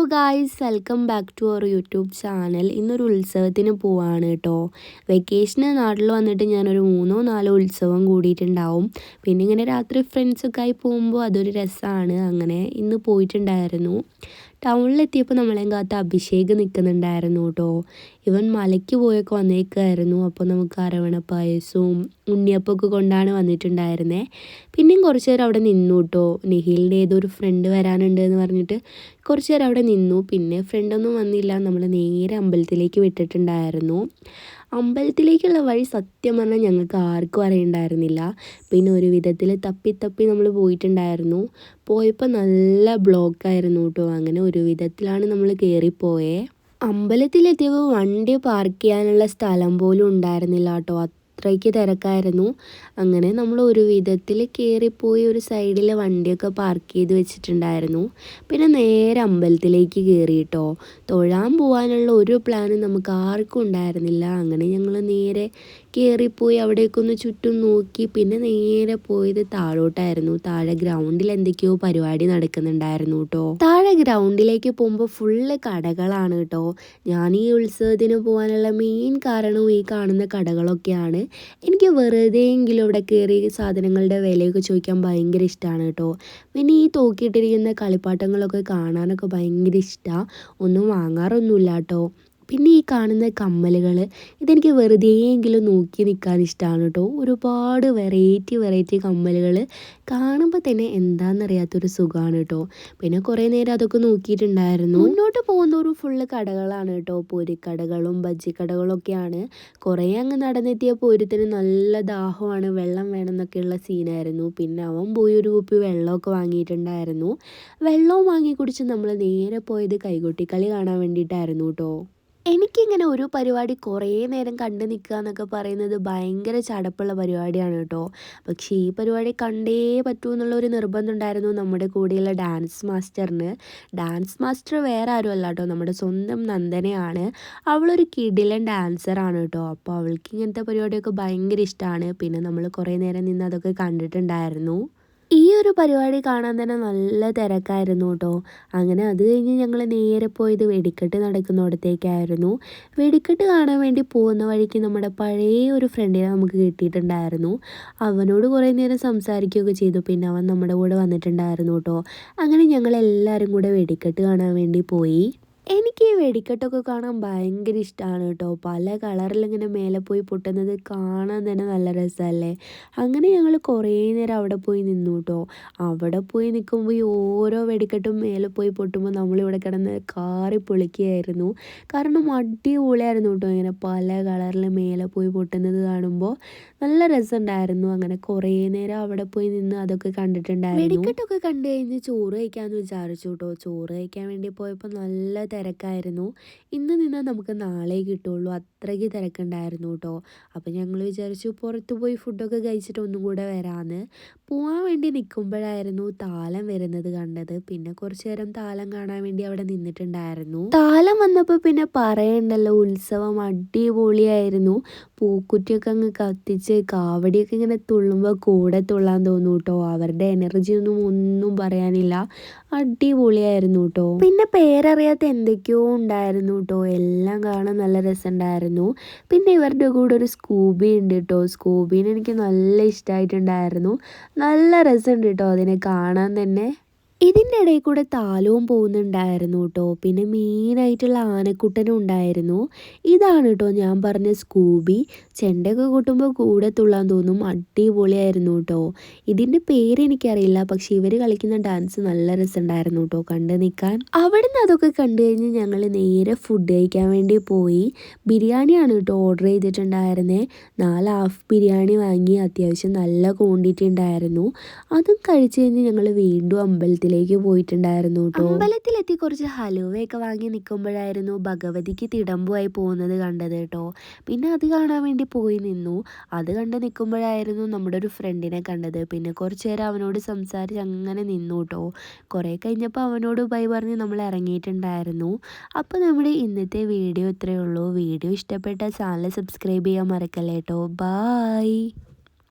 Hello guys welcome back to our YouTube channel ഇന്നൊരു ഉത്സവത്തിന് പോവാണ് കേട്ടോ. വെക്കേഷന് നാട്ടിൽ വന്നിട്ട് ഞാനൊരു മൂന്നോ നാലോ ഉത്സവം കൂടിയിട്ടുണ്ടാവും. പിന്നെ ഇങ്ങനെ രാത്രി ഫ്രണ്ട്സൊക്കെ ആയി പോകുമ്പോൾ അതൊരു രസമാണ് അങ്ങനെ ഇന്ന് പോയിട്ടുണ്ടായിരുന്നു. ടൗണിലെത്തിയപ്പോൾ നമ്മളെയും കാത്ത് അഭിഷേക് നിൽക്കുന്നുണ്ടായിരുന്നു കേട്ടോ ഇവൻ മലയ്ക്ക് പോയൊക്കെ വന്നേക്കായിരുന്നു. അപ്പോൾ നമുക്ക് അരവണ പായസവും ഉണ്ണിയപ്പമൊക്കെ കൊണ്ടാണ് വന്നിട്ടുണ്ടായിരുന്നത് പിന്നെയും കുറച്ച് നേരം അവിടെ നിന്നു കേട്ടോ നിഖിലിന്റെ ഏതൊരു ഫ്രണ്ട് വരാനുണ്ട് എന്ന് പറഞ്ഞിട്ട് കുറച്ച് നേരം അവിടെ നിന്നു. പിന്നെ ഫ്രണ്ടൊന്നും വന്നില്ല. നമ്മൾ നേരെ അമ്പലത്തിലേക്ക് വിട്ടിട്ടുണ്ടായിരുന്നു. അമ്പലത്തിലേക്കുള്ള വഴി സത്യം പറഞ്ഞാൽ ഞങ്ങൾക്ക് ആർക്കും അറിയണ്ടായിരുന്നില്ല. പിന്നെ ഒരു വിധത്തിൽ തപ്പി തപ്പി നമ്മൾ പോയിട്ടുണ്ടായിരുന്നു. പോയപ്പോൾ നല്ല ബ്ലോക്കായിരുന്നു കേട്ടോ അങ്ങനെ ഒരു വിധത്തിലാണ് നമ്മൾ കയറിപ്പോയേ അമ്പലത്തിലെത്തിയപ്പോൾ വണ്ടി പാർക്ക് ചെയ്യാനുള്ള സ്ഥലം പോലും ഉണ്ടായിരുന്നില്ല കേട്ടോ അത്രയ്ക്ക് തിരക്കായിരുന്നു. അങ്ങനെ നമ്മൾ ഒരു വിധത്തിൽ കയറിപ്പോയി ഒരു സൈഡിൽ വണ്ടിയൊക്കെ പാർക്ക് ചെയ്ത് വെച്ചിട്ടുണ്ടായിരുന്നു. പിന്നെ നേരെ അമ്പലത്തിലേക്ക് കയറി കേട്ടോ തൊഴാൻ പോകാനുള്ള ഒരു പ്ലാനും നമുക്ക് ആർക്കും ഉണ്ടായിരുന്നില്ല. അങ്ങനെ ഞങ്ങൾ നേരെ കയറിപ്പോയി അവിടേക്കൊന്ന് ചുറ്റും നോക്കി. പിന്നെ നേരെ പോയത് താഴോട്ടായിരുന്നു. താഴെ ഗ്രൗണ്ടിൽ എന്തൊക്കെയോ പരിപാടി നടക്കുന്നുണ്ടായിരുന്നു കേട്ടോ. താഴെ ഗ്രൗണ്ടിലേക്ക് പോകുമ്പോൾ ഫുള്ള് കടകളാണ് കേട്ടോ. ഞാൻ ഈ ഉത്സവത്തിന് പോകാനുള്ള മെയിൻ കാരണവും ഈ കാണുന്ന കടകളൊക്കെയാണ്. എനിക്ക് വെറുതെയെങ്കിലും ഇവിടെ കയറി സാധനങ്ങളുടെ വിലയൊക്കെ ചോദിക്കാൻ ഭയങ്കര ഇഷ്ടമാണ് കേട്ടോ. പിന്നെ ഈ തൂക്കിയിട്ടിരിക്കുന്ന കളിപ്പാട്ടങ്ങളൊക്കെ കാണാനൊക്കെ ഭയങ്കര ഇഷ്ടമാണ് ഒന്നും വാങ്ങാറൊന്നുമില്ല കേട്ടോ. പിന്നെ ഈ കാണുന്ന കമ്മലുകൾ ഇതെനിക്ക് വെറുതെയെങ്കിലും നോക്കി നിൽക്കാൻ ഇഷ്ടമാണ് കേട്ടോ. ഒരുപാട് വെറൈറ്റി വെറൈറ്റി കമ്മലുകൾ കാണുമ്പോൾ തന്നെ എന്താണെന്നറിയാത്തൊരു സുഖമാണ് കേട്ടോ. പിന്നെ കുറേ നേരം അതൊക്കെ നോക്കിയിട്ടുണ്ടായിരുന്നു. മുന്നോട്ട് പോകുന്ന ഒരു ഫുള്ള് കടകളാണ് കേട്ടോ. പൊരിക്കടകളും ബജ്ജിക്കടകളും ഒക്കെയാണ് കുറേ അങ്ങ് നടന്നെത്തിയപ്പോൾ ഒരുത്തിന് നല്ല ദാഹമാണ് വെള്ളം വേണം എന്നൊക്കെയുള്ള സീനായിരുന്നു. പിന്നെ അവൻ പോയി ഒരു കുപ്പി വെള്ളമൊക്കെ വാങ്ങിയിട്ടുണ്ടായിരുന്നു. വെള്ളവും വാങ്ങി കുടിച്ച് നമ്മൾ നേരെ പോയത് കൈകൊട്ടിക്കളി കാണാൻ വേണ്ടിയിട്ടായിരുന്നു കേട്ടോ. എനിക്കിങ്ങനെ ഒരു പരിപാടി കുറേ നേരം കണ്ടു നിൽക്കുക എന്നൊക്കെ പറയുന്നത് ഭയങ്കര ചടപ്പുള്ള പരിപാടിയാണ് കേട്ടോ. പക്ഷേ ഈ പരിപാടി കണ്ടേ പറ്റൂ എന്നുള്ളൊരു നിർബന്ധം ഉണ്ടായിരുന്നു നമ്മുടെ കൂടെയുള്ള ഡാൻസ് മാസ്റ്ററിന്. ഡാൻസ് മാസ്റ്റർ വേറെ ആരും അല്ല കേട്ടോ. നമ്മുടെ സ്വന്തം നന്ദനയാണ്. അവളൊരു കിടിലൻ ഡാൻസറാണ് കേട്ടോ. അപ്പോൾ അവൾക്ക് ഇങ്ങനത്തെ പരിപാടിയൊക്കെ ഭയങ്കര ഇഷ്ടമാണ്. പിന്നെ നമ്മൾ കുറേ നേരം നിന്ന് അതൊക്കെ കണ്ടിട്ടുണ്ടായിരുന്നു. ഈ ഒരു പരിപാടി കാണാൻ തന്നെ നല്ല തിരക്കായിരുന്നു കേട്ടോ. അങ്ങനെ അത് കഴിഞ്ഞ് ഞങ്ങൾ നേരെ പോയത് വെടിക്കെട്ട് നടക്കുന്നിടത്തേക്കായിരുന്നു. വെടിക്കെട്ട് കാണാൻ വേണ്ടി പോകുന്ന വഴിക്ക് നമ്മുടെ പഴയ ഒരു ഫ്രണ്ടിനെ നമുക്ക് കിട്ടിയിട്ടുണ്ടായിരുന്നു. അവനോട് കുറേ നേരം സംസാരിക്കുകയൊക്കെ ചെയ്തു. പിന്നെ അവൻ നമ്മുടെ കൂടെ വന്നിട്ടുണ്ടായിരുന്നു കേട്ടോ. അങ്ങനെ ഞങ്ങൾ എല്ലാവരും കൂടെ വെടിക്കെട്ട് കാണാൻ വേണ്ടി പോയി. എനിക്ക് ഈ വെടിക്കെട്ടൊക്കെ കാണാൻ ഭയങ്കര ഇഷ്ടമാണ് കേട്ടോ. പല കളറിലിങ്ങനെ മേലെ പോയി പൊട്ടുന്നത് കാണാൻ തന്നെ നല്ല രസമല്ലേ? അങ്ങനെ ഞങ്ങൾ കുറേ നേരം അവിടെ പോയി നിന്നു കേട്ടോ. അവിടെ പോയി നിൽക്കുമ്പോൾ ഈ ഓരോ വെടിക്കെട്ടും മേലെ പോയി പൊട്ടുമ്പോൾ നമ്മളിവിടെ കിടന്ന് കാറി പൊളിക്കുകയായിരുന്നു. കാരണം അടിപൊളിയായിരുന്നു കേട്ടോ ഇങ്ങനെ പല കളറിൽ മേലെ പോയി പൊട്ടുന്നത് കാണുമ്പോൾ നല്ല രസമുണ്ടായിരുന്നു. അങ്ങനെ കുറേ നേരം അവിടെ പോയി നിന്ന് അതൊക്കെ കണ്ടിട്ടുണ്ടായിരുന്നു. വെടിക്കെട്ടൊക്കെ കണ്ടു കഴിഞ്ഞ് ചോറ് കഴിക്കാമെന്ന് വിചാരിച്ചു കേട്ടോ. ചോറ് കഴിക്കാൻ വേണ്ടി പോയപ്പോൾ നല്ല തിരക്കായിരുന്നു. ഇന്ന് നിന്നാൽ നമുക്ക് നാളെ കിട്ടുള്ളൂ. അത്രയ്ക്ക് തിരക്കുണ്ടായിരുന്നു കേട്ടോ. അപ്പോൾ ഞങ്ങൾ വിചാരിച്ചു പുറത്ത് പോയി ഫുഡൊക്കെ കഴിച്ചിട്ട് ഒന്നും കൂടെ വരാമെന്ന് പോകാൻ വേണ്ടി നിൽക്കുമ്പോഴായിരുന്നു താലം വരുന്നത് കണ്ടത്. പിന്നെ കുറച്ച് നേരം താലം കാണാൻ വേണ്ടി അവിടെ നിന്നിട്ടുണ്ടായിരുന്നു. താലം വന്നപ്പോൾ പിന്നെ പറയണ്ടല്ലോ ഉത്സവം അടിപൊളിയായിരുന്നു. പൂക്കുറ്റിയൊക്കെ അങ്ങ് കത്തിച്ച് കാവടിയൊക്കെ ഇങ്ങനെ തുള്ളുമ്പോൾ കൂടെ തുള്ളാൻ തോന്നും കേട്ടോ അവരുടെ എനർജി ഒന്നും ഒന്നും പറയാനില്ല. അടിപൊളിയായിരുന്നു കേട്ടോ പിന്നെ പേരറിയാത്ത എന്തൊക്കെയോ ഉണ്ടായിരുന്നു കേട്ടോ എല്ലാം കാണാൻ നല്ല രസമുണ്ടായിരുന്നു. പിന്നെ ഇവരുടെ കൂടെ ഒരു സ്കൂബി ഉണ്ട് കേട്ടോ സ്കൂബീനെ എനിക്ക് നല്ല ഇഷ്ടമായിട്ടുണ്ടായിരുന്നു നല്ല രസമുണ്ട് കേട്ടോ അതിനെ കാണാൻ തന്നെ. ഇതിന്റെ ഇടയിൽ കൂടെ താലവും പോകുന്നുണ്ടായിരുന്നു കേട്ടോ. പിന്നെ മെയിനായിട്ടുള്ള ആനക്കുട്ടനും ഉണ്ടായിരുന്നു. ഇതാണ് കേട്ടോ ഞാൻ പറഞ്ഞ സ്കൂബി. ചെണ്ടയൊക്കെ കൂട്ടുമ്പോൾ കൂടെ തുള്ളാൻ തോന്നും അടിപൊളിയായിരുന്നു കേട്ടോ. ഇതിന്റെ പേര് എനിക്കറിയില്ല പക്ഷെ ഇവർ കളിക്കുന്ന ഡാൻസ് നല്ല രസമുണ്ടായിരുന്നു കേട്ടോ. കണ്ടു നിൽക്കാൻ. അവിടെ നിന്ന് അതൊക്കെ കണ്ടു കഴിഞ്ഞ് ഞങ്ങൾ നേരെ ഫുഡ് കഴിക്കാൻ വേണ്ടി പോയി. ബിരിയാണിയാണ് കേട്ടോ ഓർഡർ ചെയ്തിട്ടുണ്ടായിരുന്നേ. നാല് ഹാഫ് ബിരിയാണി വാങ്ങി അത്യാവശ്യം നല്ല ക്വാണ്ടിറ്റി ഉണ്ടായിരുന്നു. അതും കഴിച്ച് കഴിഞ്ഞ് ഞങ്ങൾ വീണ്ടും അമ്പലത്തിൽ അമ്പലത്തിലേക്ക് പോയിട്ടുണ്ടായിരുന്നു കേട്ടോ അമ്പലത്തിലെത്തി കുറച്ച് ഹലുവയൊക്കെ വാങ്ങി നിൽക്കുമ്പോഴായിരുന്നു ഭഗവതിക്ക് തിടമ്പുമായി പോകുന്നത് കണ്ടത് കേട്ടോ പിന്നെ അത് കാണാൻ വേണ്ടി പോയി നിന്നു. അത് കണ്ട് നിൽക്കുമ്പോഴായിരുന്നു നമ്മുടെ ഒരു ഫ്രണ്ടിനെ കണ്ടത്. പിന്നെ കുറച്ച് നേരം അവനോട് സംസാരിച്ച് അങ്ങനെ നിന്നു കേട്ടോ കുറേ കഴിഞ്ഞപ്പോൾ അവനോട് ബൈ പറഞ്ഞ് നമ്മൾ ഇറങ്ങിയിട്ടുണ്ടായിരുന്നു. അപ്പോൾ നമ്മുടെ ഇന്നത്തെ വീഡിയോ ഇത്രയേ ഉള്ളൂ. വീഡിയോ ഇഷ്ടപ്പെട്ട ചാനൽ സബ്സ്ക്രൈബ് ചെയ്യാൻ മറക്കല്ലേ കേട്ടോ ബായ്